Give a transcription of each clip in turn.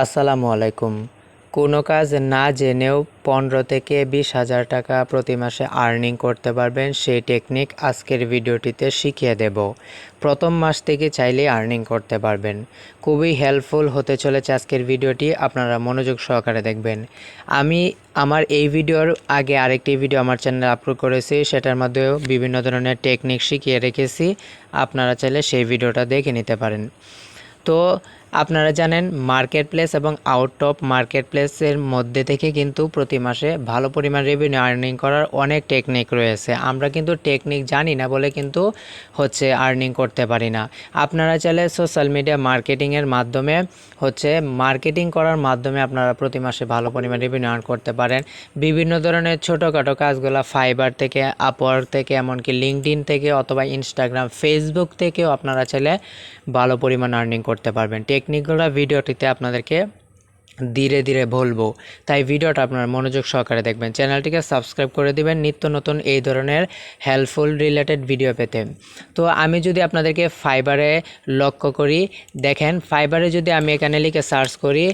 আসসালামু আলাইকুম। কোনো কাজ না জেনেও পনেরো থেকে বিশ হাজার টাকা প্রতি মাসে আর্নিং করতে পারবেন সেই টেকনিক আজকের ভিডিওটিতে শিখিয়ে দেব। প্রথম মাস থেকে চাইলেই আর্নিং করতে পারবেন। খুবই হেল্পফুল হতে চলেছে আজকের ভিডিওটি, আপনারা মনোযোগ সহকারে দেখবেন। আমি আমার এই ভিডিওর আগে আরেকটি ভিডিও আমার চ্যানেলে আপলোড করেছি, সেটার মধ্যেও বিভিন্ন ধরনের টেকনিক শিখিয়ে রেখেছি। আপনারা চাইলে সেই ভিডিওটা দেখে নিতে পারেন। তো আপনারা জানেন মার্কেট প্লেস এবং আউট অফ মার্কেট প্লেসের মধ্যে থেকে কিন্তু প্রতি মাসে ভালো পরিমাণ রেভিনিউ আর্নিং করার অনেক টেকনিক রয়েছে। আমরা কিন্তু টেকনিক জানি না বলে কিন্তু হচ্ছে আর্নিং করতে পারি না। আপনারা চাইলে সোশ্যাল মিডিয়া মার্কেটিংয়ের মাধ্যমে হচ্ছে মার্কেটিং করার মাধ্যমে আপনারা প্রতি মাসে ভালো পরিমাণ রেভিনিউ আর্ন করতে পারেন। বিভিন্ন ধরনের ছোটোখাটো কাজগুলো ফাইবার থেকে আপওয়ার্ক থেকে, এমনকি লিঙ্কডিন থেকে অথবা ইনস্টাগ্রাম ফেসবুক থেকেও আপনারা চাইলে ভালো পরিমাণ আর্নিং করতে পারবেন। টেকনিকগুলো ভিডিওটিতে আপনাদেরকে ধীরে ধীরে বলব। তাই ভিডিওটা আপনার মনোযোগ সহকারে দেখবেন। চ্যানেলটিকে সাবস্ক্রাইব করে দিবেন নিত্য নতুন এই ধরনের হেল্পফুল রিলেটেড ভিডিও পেতে। তো আমি যদি আপনাদেরকে ফাইবারে লক্ষ্য করি, দেখেন ফাইবারে যদি আমি এখানে লিখে সার্চ করি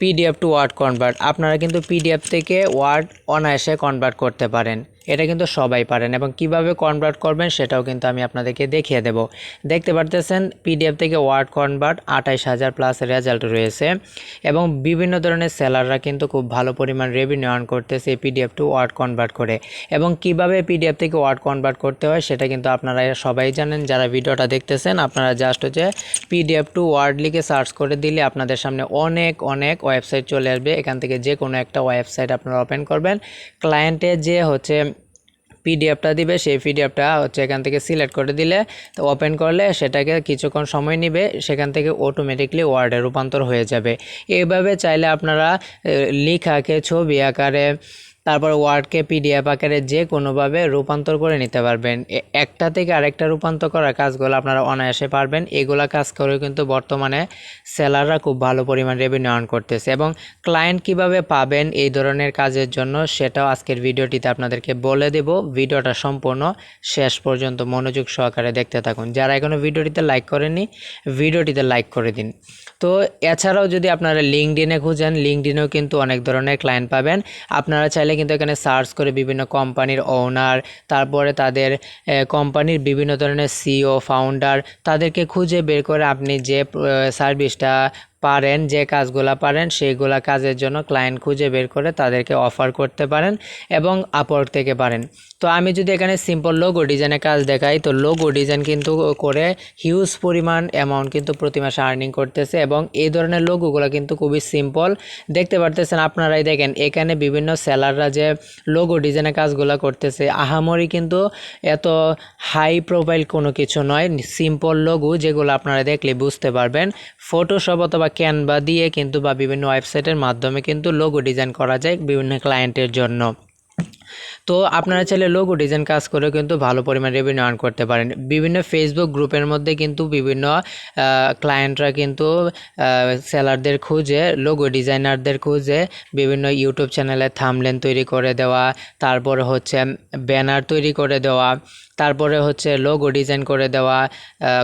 পিডিএফ টু ওয়ার্ড কনভার্ট আপনারা কিন্তু পিডিএফ থেকে ওয়ার্ড অনায়াসে কনভার্ট করতে পারেন। এটা কিন্তু সবাই পারেন এবং কীভাবে কনভার্ট করবেন সেটাও কিন্তু আমি আপনাদেরকে দেখিয়ে দেব। দেখতে পারতেছেন পিডিএফ থেকে ওয়ার্ড কনভার্ট আঠাইশ হাজার প্লাস রেজাল্ট রয়েছে এবং বিভিন্ন ধরনের সেলাররা কিন্তু খুব ভালো পরিমাণ রেভিনিউ আর্ন করতেছে পিডিএফ টু ওয়ার্ড কনভার্ট করে এবং কীভাবে পিডিএফ থেকে ওয়ার্ড কনভার্ট করতে হয় সেটা কিন্তু আপনারা সবাই জানেন। যারা ভিডিওটা দেখতেছেন, আপনারা জাস্ট হচ্ছে পিডিএফ টু ওয়ার্ড লিখে সার্চ করে দিলে আপনাদের সামনে অনেক অনেক ওয়েবসাইট চলে আসবে। এখান থেকে যে কোনো একটা ওয়েবসাইট আপনারা ওপেন করবেন। ক্লায়েন্টে যে হচ্ছে পিডিএফটা দিবে, সেই পিডিএফটা হচ্ছে এখান থেকে সিলেক্ট করে দিলে, তো ওপেন করলে সেটাকে কিছুক্ষণ সময় নিবে, সেখান থেকে অটোমেটিকলি ওয়ার্ডে রূপান্তর হয়ে যাবে। এইভাবে চাইলে আপনারা লিখাকে ছবি আকারে তারপর ওয়ার্ডকে পিডিএফ আকারে যে কোনোভাবে রূপান্তর করে নিতে পারবেন। একটা থেকে আরেকটা রূপান্তর করার কাজগুলো আপনারা অনায়াসে পারবেন। এগুলা কাজ করেও কিন্তু বর্তমানে সেলাররা খুব ভালো পরিমাণ রেভিনিউ আর্ন করতেছে এবং ক্লায়েন্ট কীভাবে পাবেন এই ধরনের কাজের জন্য সেটাও আজকের ভিডিওটিতে আপনাদেরকে বলে দেব। ভিডিওটা সম্পূর্ণ শেষ পর্যন্ত মনোযোগ সহকারে দেখতে থাকুন। যারা এখনও ভিডিওটিতে লাইক করেনি ভিডিওটিতে লাইক করে দিন। তো এছাড়াও যদি আপনারা লিঙ্কডিনে খুঁজেন লিঙ্কডিনেও কিন্তু অনেক ধরনের ক্লায়েন্ট পাবেন। আপনারা চাইলে কিন্তু এখানে সার্চ করে বিভিন্ন কোম্পানির ওনার তারপরে তাদের কোম্পানির বিভিন্ন ধরনের সিও ফাউন্ডার তাদেরকে খুঁজে বের করে আপনি যে সার্ভিসটা পারেন, যে কাজগুলা পারেন, সেইগুলা কাজের জন্য ক্লায়েন্ট খুঁজে বের করে তাদেরকে অফার করতে পারেন এবং আপওয়ার্ক থেকে পারেন। তো আমি যদি এখানে সিম্পল লোগো ডিজাইনের কাজ দেখাই, তো লোগো ডিজাইন কিন্তু করে হিউজ পরিমাণ অ্যামাউন্ট কিন্তু প্রতি মাসে আর্নিং করতেছে এবং এই ধরনের লোগোগুলো কিন্তু খুবই সিম্পল দেখতে পারতেছেন আপনারাই দেখেন, এখানে বিভিন্ন সেলাররা যে লোগো ডিজাইনের কাজগুলো করতেছে, আহামরি কিন্তু এত হাই প্রোফাইল কোনো কিছু নয় সিম্পল লোগো যেগুলো আপনারা দেখলে বুঝতে পারবেন। ফটোশপ অথবা ক্যানভা দিয়ে কিন্তু বা বিভিন্ন ওয়েবসাইটের মাধ্যমে কিন্তু লোগো ডিজাইন করা যায় বিভিন্ন ক্লায়েন্টের জন্য। তো আপনারা চাইলে লোগো ডিজাইন কাজ করেও কিন্তু ভালো পরিমাণ রেভিনিউ আর্ন করতে পারেন। বিভিন্ন ফেসবুক গ্রুপের মধ্যে কিন্তু বিভিন্ন ক্লায়েন্টরা কিন্তু সেলারদের খুঁজে লোগো ডিজাইনারদের খুঁজে বিভিন্ন ইউটিউব চ্যানেলে থামলেন তৈরি করে দেওয়া, তারপরে হচ্ছে ব্যানার তৈরি করে দেওয়া, তারপরে হচ্ছে লোগো ডিজাইন করে দেওয়া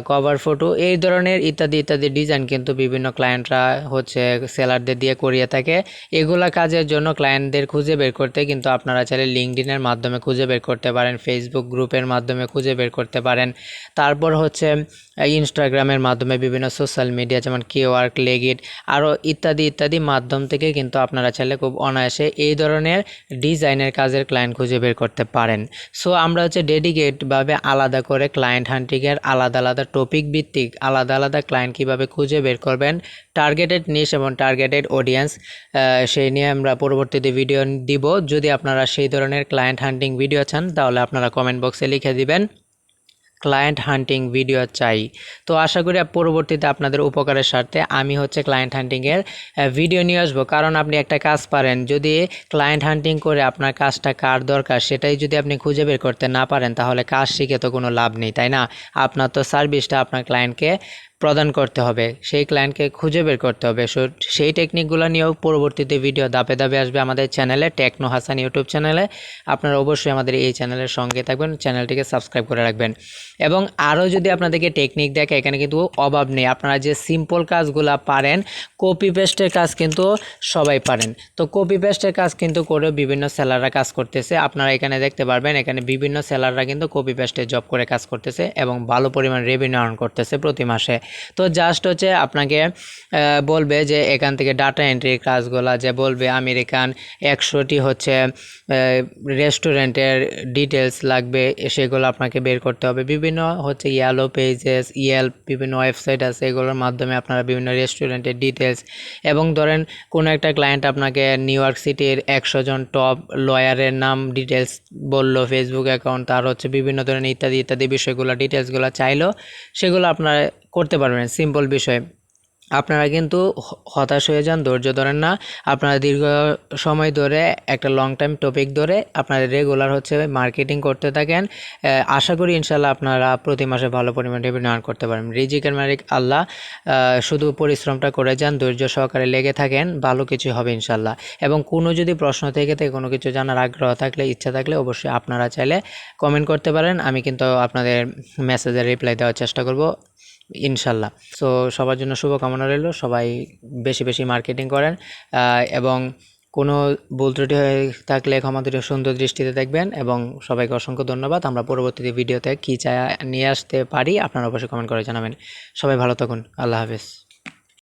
কভার ফটো এই ধরনের ইত্যাদি ইত্যাদি ডিজাইন কিন্তু বিভিন্ন ক্লায়েন্টরা হচ্ছে সেলারদের দিয়ে করিয়ে থাকে। এগুলা কাজের জন্য ক্লায়েন্টদের খুঁজে বের করতে কিন্তু আপনারা চাইলে লিঙ্কডিনের মাধ্যমে খুঁজে বের করতে পারেন ফেসবুক গ্রুপের মাধ্যমে খুঁজে বের করতে পারেন। তারপর হচ্ছে ইনস্টাগ্রামের মাধ্যমে বিভিন্ন সোশ্যাল মিডিয়া যেমন কিওয়ার্ক লেগিট আরও ইত্যাদি ইত্যাদি মাধ্যম থেকে কিন্তু আপনারা চাইলে খুব অনায়াসে এই ধরনের ডিজাইনের কাজের ক্লায়েন্ট খুঁজে বের করতে পারেন। সো আমরা হচ্ছে ডেডিকেটভাবে আলাদা করে ক্লায়েন্ট হান্টিংয়ের আলাদা আলাদা টপিক ভিত্তিক আলাদা আলাদা ক্লায়েন্ট কীভাবে খুঁজে বের করবেন টার্গেটেড নিশ এবং টার্গেটেড অডিয়েন্স সেই নিয়ে আমরা পরবর্তীতে ভিডিও দিব। যদি আপনারা সেই ধরনের ক্লায়েন্ট হান্টিং ভিডিও চান, তাহলে আপনারা কমেন্ট বক্সে লিখে দিবেন ক্লায়েন্ট হান্টিং ভিডিও চাই। তো আশা করি পরবর্তীতে আপনাদের উপকারের স্বার্থে আমি হচ্ছে ক্লায়েন্ট হান্টিংয়ের ভিডিও নিয়ে আসব। কারণ আপনি একটা কাজ পারেন, যদি ক্লায়েন্ট হান্টিং করে আপনার কাজটা কার দরকার, সেটাই যদি আপনি খুঁজে বের করতে না পারেন, তাহলে কাজ শিখে তো কোনো লাভ নেই, তাই না? আপনার তো সার্ভিসটা আপনার ক্লায়েন্টকে প্রদান করতে হবে। সেই ক্লায়েন্টকে খুঁজে বের করতে হবে। সো সেই টেকনিকগুলো নিয়েও পরবর্তীতে ভিডিও দাপে দাপে আসবে আমাদের চ্যানেলে টেকনো হাসান ইউটিউব চ্যানেলে আপনারা অবশ্যই আমাদের এই চ্যানেলের সঙ্গে থাকবেন চ্যানেলটিকে সাবস্ক্রাইব করে রাখবেন। এবং আরও যদি আপনাদেরকে টেকনিক দেখে, এখানে কিন্তু অভাব নেই। আপনারা যে সিম্পল কাজগুলো পারেন কপি পেস্টের কাজ কিন্তু সবাই পারেন। তো কপি পেস্টের কাজ কিন্তু করে বিভিন্ন সেলাররা কাজ করতেছে। আপনারা এখানে দেখতে পারবেন, এখানে বিভিন্ন সেলাররা কিন্তু কপি পেস্টে জব করে কাজ করতেছে এবং ভালো পরিমাণ রেভিনিউ আর্ন করতেছে প্রতি মাসে। তো জাস্ট হচ্ছে আপনাকে বলবে যে এখান থেকে ডাটা এন্ট্রির কাজগুলা যে বলবে আমেরিকান একশোটি হচ্ছে রেস্টুরেন্টের ডিটেলস লাগবে, সেগুলো আপনাকে বের করতে হবে। বিভিন্ন হচ্ছে ইয়ালো পেজেস ইয়েল বিভিন্ন ওয়েবসাইট আছে, এগুলোর মাধ্যমে আপনারা বিভিন্ন রেস্টুরেন্টের ডিটেলস এবং ধরেন কোনো একটা ক্লায়েন্ট আপনাকে নিউ ইয়র্ক সিটির একশো জন টপ লয়ারের নাম ডিটেলস বলল ফেসবুক অ্যাকাউন্ট তার হচ্ছে বিভিন্ন ধরনের ইত্যাদি ইত্যাদি বিষয়গুলো ডিটেলসগুলো চাইলো, সেগুলো আপনারা করতে পারবেন। সিম্পল বিষয়। আপনারা কিন্তু হতাশ হয়ে যান, ধৈর্য ধরেন না। আপনারা দীর্ঘ সময় ধরে একটা লং টাইম টপিক ধরে আপনারা রেগুলার হচ্ছে মার্কেটিং করতে থাকেন। আশা করি ইনশাল্লাহ আপনারা প্রতি মাসে ভালো পরিমাণ রেভিনিউ আর্ন করতে পারেন রিজিকের মালিক আল্লাহ শুধু পরিশ্রমটা করে যান, ধৈর্য সহকারে লেগে থাকেন, ভালো কিছু হবে ইনশাল্লাহ এবং কোনো যদি প্রশ্ন থেকে থাকে, কোনো কিছু জানার আগ্রহ থাকলে, ইচ্ছা থাকলে অবশ্যই আপনারা চাইলে কমেন্ট করতে পারেন। আমি কিন্তু আপনাদের মেসেজের রিপ্লাই দেওয়ার চেষ্টা করব। ইনশাল্লাহ। সো সবার জন্য শুভকামনা রইল। সবাই বেশি বেশি মার্কেটিং করেন এবং কোনো ভুল ত্রুটি হয়ে থাকলে ক্ষমা দৃষ্টি- সুন্দর দৃষ্টিতে দেখবেন, এবং সবাইকে অসংখ্য ধন্যবাদ। আমরা পরবর্তীতে ভিডিওতে কী চা নিয়ে আসতে পারি, আপনারা অবশ্যই কমেন্ট করে জানাবেন। সবাই ভালো থাকুন। আল্লাহ হাফেজ।